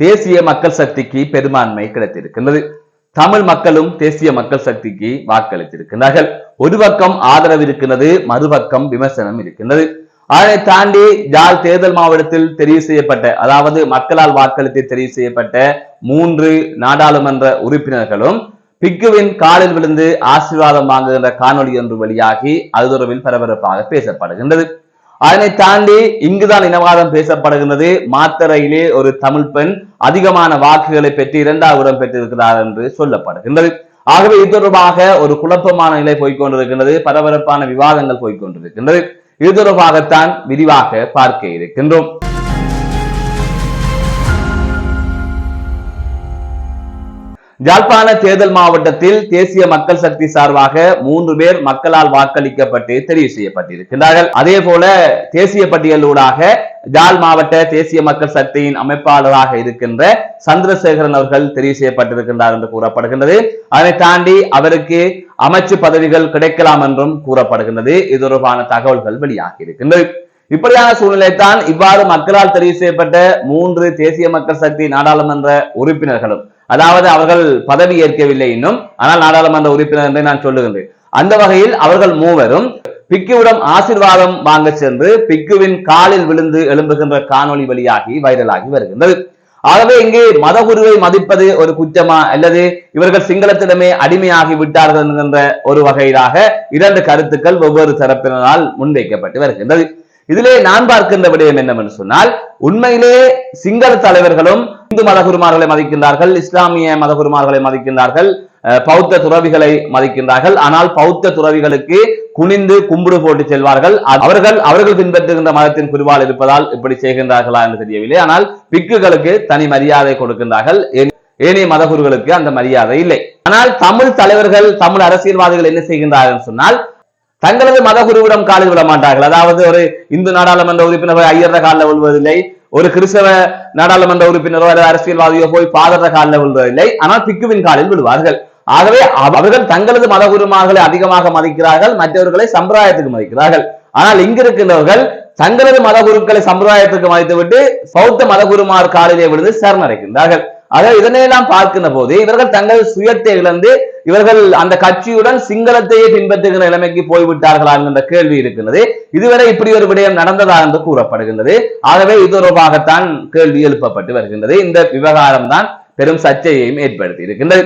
தேசிய மக்கள் சக்திக்கு பெரும்பான்மை கிடைத்திருக்கின்றது. தமிழ் மக்களும் தேசிய மக்கள் சக்திக்கு வாக்களித்திருக்கின்றார்கள். ஒரு பக்கம் ஆதரவு இருக்கின்றது மறுபக்கம் விமர்சனம் இருக்கின்றது. அதனை தாண்டி ஜால் தேர்தல் மாவட்டத்தில் தெரிவு செய்யப்பட்ட அதாவது மக்களால் வாக்களித்து தெரிவு செய்யப்பட்ட மூன்று நாடாளுமன்ற உறுப்பினர்களும் பிக்குவின் காலில் விழுந்து ஆசீர்வாதம் வாங்குகின்ற காணொளி ஒன்று வெளியாகி அது தொடர்பில் பரபரப்பாக பேசப்படுகின்றது. அதனை தாண்டி இங்குதான் இனவாதம் பேசப்படுகின்றது. மாத்தரையிலே ஒரு தமிழ் பெண் அதிகமான வாக்குகளை பெற்று இரண்டாவது இடம் பெற்றிருக்கிறார் என்று சொல்லப்படுகின்றது. ஆகவே இது தொடர்பாக ஒரு குழப்பமான நிலை போய்கொண்டிருக்கின்றது பரபரப்பான விவாதங்கள் போய்கொண்டிருக்கின்றது இது தொடர்பாகத்தான் விரிவாக பார்க்க இருக்கின்றோம். ஜாழ்ப்பாண தேர்தல் மாவட்டத்தில் தேசிய மக்கள் சக்தி சார்பாக மூன்று பேர் மக்களால் வாக்களிக்கப்பட்டு தெரிவு செய்யப்பட்டிருக்கிறார்கள் அதே போல தேசிய பட்டியலூடாக ஜாழ் மாவட்ட தேசிய மக்கள் சக்தியின் அமைப்பாளராக இருக்கின்ற சந்திரசேகரன் அவர்கள் தெரிவு செய்யப்பட்டிருக்கின்றார் என்று கூறப்படுகின்றது. அதனை தாண்டி அவருக்கு அமைச்சு பதவிகள் கிடைக்கலாம் என்றும் கூறப்படுகின்றது. இது தொடர்பான தகவல்கள் வெளியாகி இருக்கின்றது. இப்படியான சூழ்நிலை தான் இவ்வாறு மக்களால் தெரிவு செய்யப்பட்ட மூன்று தேசிய மக்கள் சக்தி நாடாளுமன்ற உறுப்பினர்களும் அதாவது அவர்கள் பதவி ஏற்கவில்லை இன்னும் ஆனால் நாடாளுமன்ற உறுப்பினர் என்றே நான் சொல்லுகின்றேன். அந்த வகையில் அவர்கள் மூவரும் பிக்குவிடம் ஆசிர்வாதம் வாங்க சென்று பிக்குவின் காலில் விழுந்து எழும்புகின்ற காணொளி வழியாகி வைரலாகி வருகின்றது. ஆகவே இங்கே மதகுருவை மதிப்பது ஒரு குற்றமா அல்லது இவர்கள் சிங்களத்திடமே அடிமையாகி விட்டார்கள் என்கின்ற ஒரு வகையிலாக இரண்டு கருத்துக்கள் ஒவ்வொரு தரப்பினரால் முன்வைக்கப்பட்டு வருகின்றது. இதிலே நான் பார்க்கின்ற விடயம் என்னவென்று சொன்னால் உண்மையிலே சிங்கள தலைவர்களும் இந்து மதகுருமார்களை மதிக்கின்றார்கள் இஸ்லாமிய மதகுருமார்களை மதிக்கின்றார்கள் பௌத்த துறவிகளை மதிக்கின்றார்கள். ஆனால் பௌத்த துறவிகளுக்கு குனிந்து கும்பிடு போட்டு செல்வார்கள். அவர்கள் அவர்கள் பின்பற்றுகின்ற மதத்தின் குறிவால் இருப்பதால் இப்படி செய்கின்றார்களா என்று தெரியவில்லை. ஆனால் பிக்குகளுக்கு தனி மரியாதை கொடுக்கின்றார்கள். ஏனைய மதகுருகளுக்கு அந்த மரியாதை இல்லை. ஆனால் தமிழ் தலைவர்கள் தமிழ் அரசியல்வாதிகள் என்ன செய்கின்றார்கள் சொன்னால் தங்களது மதகுருவிடம் காலில் விட மாட்டார்கள் அதாவது ஒரு இந்து நாடாளுமன்ற உறுப்பினர் ஐயர காலில் விழுவதில்லை ஒரு கிறிஸ்தவ நாடாளுமன்ற உறுப்பினரோ அல்லது அரசியல்வாதியோ போய் பாதர காலில் விழுவதில்லை ஆனால் பிக்குவின் காலில் விடுவார்கள் ஆகவே அவர்கள் தங்களது மதகுருமார்களை அதிகமாக மதிக்கிறார்கள் மற்றவர்களை சம்பிரதாயத்துக்கு மதிக்கிறார்கள். ஆனால் இங்கு இருக்கின்றவர்கள் தங்களது மதகுருக்களை சம்பிரதாயத்துக்கு மதித்துவிட்டு பௌத்த மதகுருமார் காலிலே விழுந்து சரணடைகின்றார்கள். ஆக இதனையெல்லாம் பார்க்கின்ற போது இவர்கள் தங்கள் சுயத்தை இழந்து இவர்கள் அந்த கட்சியுடன் சிங்களத்தையே பின்பற்றுகிற நிலைமைக்கு போய்விட்டார்களா என்ற கேள்வி இருக்கின்றது. இதுவரை இப்படி ஒரு விடயம் நடந்ததா என்று கூறப்படுகின்றது. ஆகவே இது தொடர்பாகத்தான் கேள்வி எழுப்பப்பட்டு வருகின்றது. இந்த விவகாரம் தான் பெரும் சர்ச்சையையும் ஏற்படுத்தி இருக்கின்றது.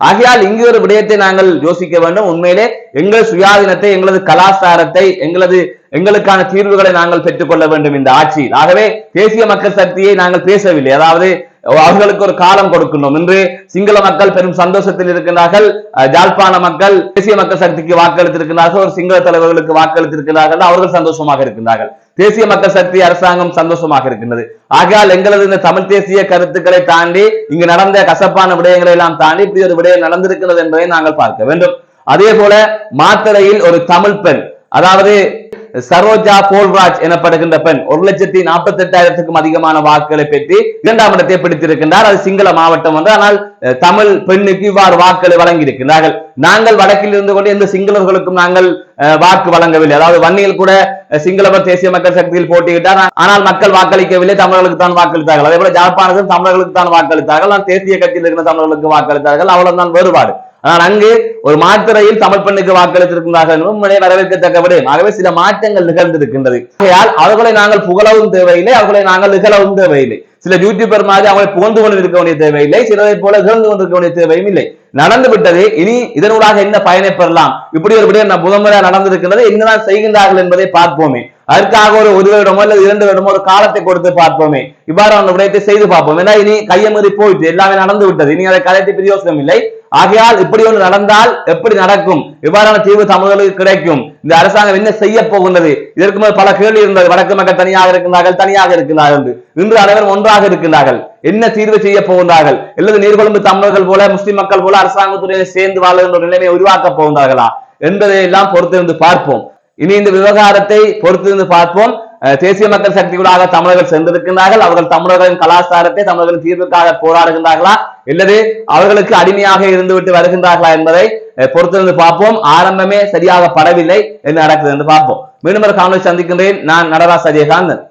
ஆகையால் இங்கு ஒரு விடயத்தை நாங்கள் யோசிக்க வேண்டும். உண்மையிலே எங்கள் சுயாதீனத்தை எங்களது கலாச்சாரத்தை எங்களது எங்களுக்கான தீர்வுகளை நாங்கள் பெற்றுக்கொள்ள வேண்டும் இந்த ஆட்சியில். ஆகவே தேசிய மக்கள் சக்தியை நாங்கள் பேசவில்லை. அதாவது அவர்களுக்கு ஒரு காலம் கொடுக்கணும். என்று சிங்கள மக்கள் பெரும் சந்தோஷத்தில் இருக்கின்றார்கள் ஜாழ்ப்பாண மக்கள் தேசிய மக்கள் சக்திக்கு வாக்களித்திருக்கிறார்கள். ஒரு சிங்கள தலைவர்களுக்கு வாக்களித்திருக்கிறார்கள். அவர்கள் சந்தோஷமாக இருக்கின்றார்கள். தேசிய மக்கள் சக்தி அரசாங்கம் சந்தோஷமாக இருக்கின்றது. ஆகையால் எங்களது இந்த தமிழ் தேசிய கருத்துக்களை தாண்டி இங்கு நடந்த கசப்பான விடயங்களை எல்லாம் தாண்டி இப்படி ஒரு விடயம் நடந்திருக்கிறது என்பதை நாங்கள் பார்க்க வேண்டும். அதே போல மாத்தரையில் ஒரு தமிழ் பெண் அதாவது சரோஜா போல்ராஜ் எனப்படுகின்ற பெண் ஒரு லட்சத்தி நாற்பத்தி எட்டாயிரத்துக்கும் அதிகமான வாக்குகளை பெற்று இரண்டாம் இடத்தை பிடித்திருக்கின்றார். அது சிங்கள மாவட்டம் வந்து ஆனால் தமிழ் பெண்ணுக்கு இவ்வாறு வாக்குகளை வழங்கி இருக்கின்றார்கள் நாங்கள் வடக்கில் இருந்து கொண்டு எந்த சிங்களர்களுக்கும் நாங்கள் வாக்கு வழங்கவில்லை. அதாவது வன்னியில் கூட சிங்களவர் தேசிய மக்கள் சக்தியில் போட்டியிட்டார். ஆனால் மக்கள் வாக்களிக்கவில்லை. தமிழர்களுக்கு தான் வாக்களித்தார்கள். அதே போல ஜாழ்ப்பாணத்தில் தமிழர்களுக்கு தான் வாக்களித்தார்கள். நான் தேசிய கட்சியில் இருக்கிற தமிழர்களுக்கு வாக்களித்தார்கள். அவ்வளவுதான் வேறுபாடு. ஆனால் அங்கு ஒரு மாத்திரையில் தமிழ் பெண்ணுக்கு வாக்களித்திருக்கிறார்கள் வரவேற்கத்தக்க விடயம் ஆகவே சில மாற்றங்கள் நிகழ்ந்திருக்கின்றது. ஆகையால் அவர்களை நாங்கள் புகழவும் தேவையில்லை அவர்களை நாங்கள் நிகழவும் தேவையில்லை. சில யூடியூபர் மாதிரி அவங்களை புகழ்ந்து கொண்டு இருக்க வேண்டிய தேவையில்லை சிலரை போல இகழ்ந்து கொண்டிருக்க வேண்டிய தேவையும் இல்லை. நடந்து விட்டது இனி இதனூடாக என்ன பயனை பெறலாம்? இப்படி ஒரு விடயம் முதன்முறையாக நடந்திருக்கின்றது என்னதான் செய்கின்றார்கள் என்பதை பார்ப்போமே. அதற்காக ஒரு ஒரு வருடமோ அல்லது இரண்டு வருடமோ ஒரு காலத்தை கொடுத்து பார்ப்போமே. இவ்வாறு அந்த விடயத்தை செய்து பார்ப்போம். ஏன்னா இனி கையமறி போயிட்டு எல்லாமே நடந்து விட்டது. இனி அதை கலைத்து பிரயோசனம் இல்லை. ஆகையால் இப்படி ஒன்று நடந்தால் எப்படி நடக்கும்? இவ்வாறான தீர்வு தமிழர்களுக்கு கிடைக்கும். இந்த அரசாங்கம் என்ன செய்ய போகின்றது? இதற்கு மேல் பல கேள்வி இருந்தது. வடக்கு மக்கள் தனியாக இருக்கின்றார்கள் தனியாக இருக்கின்றார்கள் இன்று அனைவரும் ஒன்றாக இருக்கின்றார்கள். என்ன தீர்வு செய்ய போகின்றார்கள்? அல்லது நீர்கொழும்பு தமிழர்கள் போல முஸ்லிம் மக்கள் போல அரசாங்கத்துறையை சேர்ந்து வாழ்கின்ற நிலைமையை உருவாக்க போகின்றார்களா? என்பதை எல்லாம் பொறுத்திருந்து பார்ப்போம். இனி இந்த விவகாரத்தை பொறுத்திருந்து பார்ப்போம். தேசிய மக்கள் சக்திகளாக தமிழர்கள் சென்றிருக்கின்றார்கள். அவர்கள் தமிழர்களின் கலாச்சாரத்தை தமிழர்களின் தீர்வுக்காக போராடுகின்றார்களா? அல்லது அவர்களுக்கு அடிமையாக இருந்துவிட்டு வருகின்றார்களா என்பதை பொறுத்திருந்து பார்ப்போம். ஆரம்பமே சரியாக படவில்லை. என்ன நடக்குது என்று பார்ப்போம். மீண்டும் ஒரு காணொலி சந்திக்கின்றேன். நான் நடராஜ் அஜயகாந்தன்